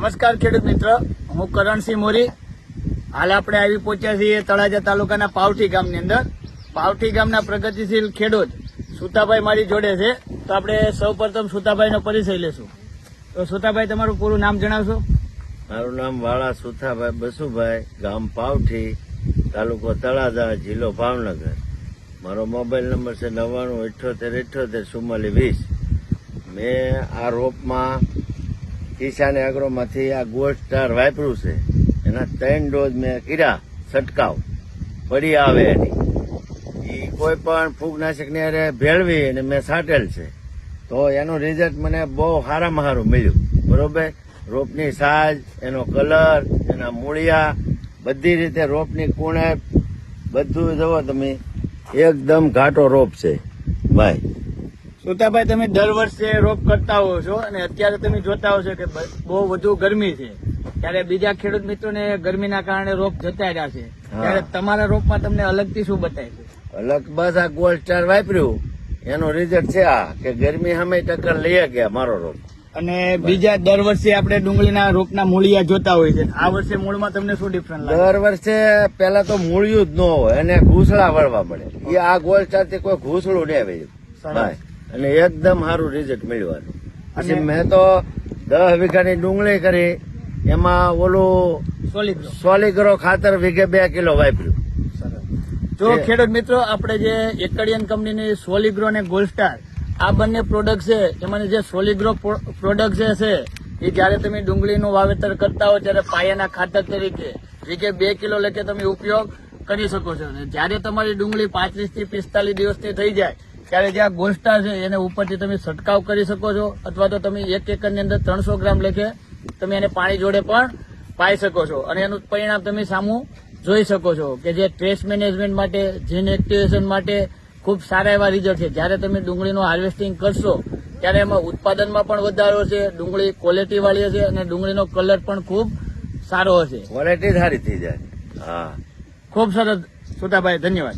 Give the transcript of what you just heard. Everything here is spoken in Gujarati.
નમસ્કાર ખેડૂત મિત્ર. હું કરણસિંહ મોરી. હાલ આપણે આવી પહોંચ્યા છીએ તળાજા તાલુકાના પાવઠી ગામની અંદર. પાવઠી ગામના પ્રગતિશીલ ખેડૂત સુતાભાઈ મારી જોડે છે. તો આપણે સૌપ્રથમ સુતાભાઈનો પરિચય લેશું તો સુતાભાઈ, તમારું પૂરું નામ જણાવશો? મારું નામ વાળા સુથાભાઈ બસુભાઈ, ગામ પાવઠી, તાલુકો તળાજા, જિલ્લો ભાવનગર. મારો મોબાઈલ નંબર છે નવ્વાણું અઠ્યોતેર અઠ્યોતેર ચુમ્માલીસ, વીસ. મેં આ રોપમાં કિસાને અગ્રોમાંથી આ ગોલ્ડ સ્ટાર વાપર્યું છે. એના ત્રણ ડોઝ મેં કર્યા છંટકાવ. પડી આવે એની. એ કોઈ પણ ફૂગનાશક અરે ભેળવી અને મેં છાંટેલ છે. તો એનું રિઝલ્ટ મને બહુ સારામાં સારું મળ્યું. બરોબર? રોપની સાજ એનો કલર એના મૂળિયા, બધી રીતે રોપની કુણેપ બધું જુઓ તમે. એકદમ ઘાટો રોપ છે. ભાઈ સુતાભાઈ તમે દર વર્ષે રોપ કરતા હો છો અને અત્યારે તમે જોતા હો છો કે બહુ વધુ ગરમી છે. ત્યારે બીજા ખેડૂત મિત્રોને ગરમીના કારણે રોપ જતા રહ્યા છે. ત્યારે તમારા રોપમાં તમને અલગથી શું બતાય છે? અલગ બસ આ ગોલ્ડ સ્ટાર વાપર્યું. એનું રિઝલ્ટ છે આ કે ગરમી સામે ટક્કર લઈ ગયા મારો રોપ. અને બીજા દર વર્ષે આપણે ડુંગળીના રોપના મૂળિયા જોતા હોય છે આ વર્ષે મૂળમાં તમને શું ડિફરન્સ દર વર્ષે પેલા તો મૂળિયું જ ન હોય એને ઘૂસળા વળવા પડે. એ આ ગોલ્ડ સ્ટારથી કોઈ ઘૂસળું નહીં આવે અને એકદમ સારું રિઝલ્ટ મળ્યું પછી અને- મેં તો દસ વીઘાની ડુંગળી કરી એમાં ઓલું સોલિગ્રો સોલીગ્રો ખાતર વીઘે બે કિલો વાપર્યું. જો ખેડૂત મિત્રો આપણે જે એકડિયન કંપનીની સોલિગ્રો અને ગોલ્ડસ્ટાર આ બંને પ્રોડક્ટ છે એમાંની જે સોલિગ્રો પ્રોડક્ટ જે છે એ જ્યારે તમે ડુંગળીનું વાવેતર કરતા હો ત્યારે પાયાના ખાતર તરીકે વીઘે બે કિલો લેખે તમે ઉપયોગ કરી શકો છો. અને જ્યારે તમારી ડુંગળી પાંત્રીસથી પિસ્તાલીસ દિવસની થઈ જાય ત્યારે જે આ છે એને ઉપરથી તમે છંટકાવ કરી શકો છો અથવા તો તમે એક એકરની અંદર ત્રણસો ગ્રામ લેખે તમે એને પાણી જોડે પણ પાઈ શકો છો. અને એનું પરિણામ તમે સામું જોઈ શકો છો કે જે ટ્રેસ મેનેજમેન્ટ માટે જીન એક્ટિવેશન માટે ખૂબ સારા એવા રિઝલ્ટ છે. જ્યારે તમે ડુંગળીનું હાર્વેસ્ટિંગ કરશો ત્યારે એમાં ઉત્પાદનમાં પણ વધારો છે ડુંગળી ક્વોલિટી વાળી હશે અને ડુંગળીનો કલર પણ ખૂબ સારો હશે. ક્વોલિટી સારી થઈ જાય. હા. ખૂબ સરસ. સુતાભાઈ ધન્યવાદ.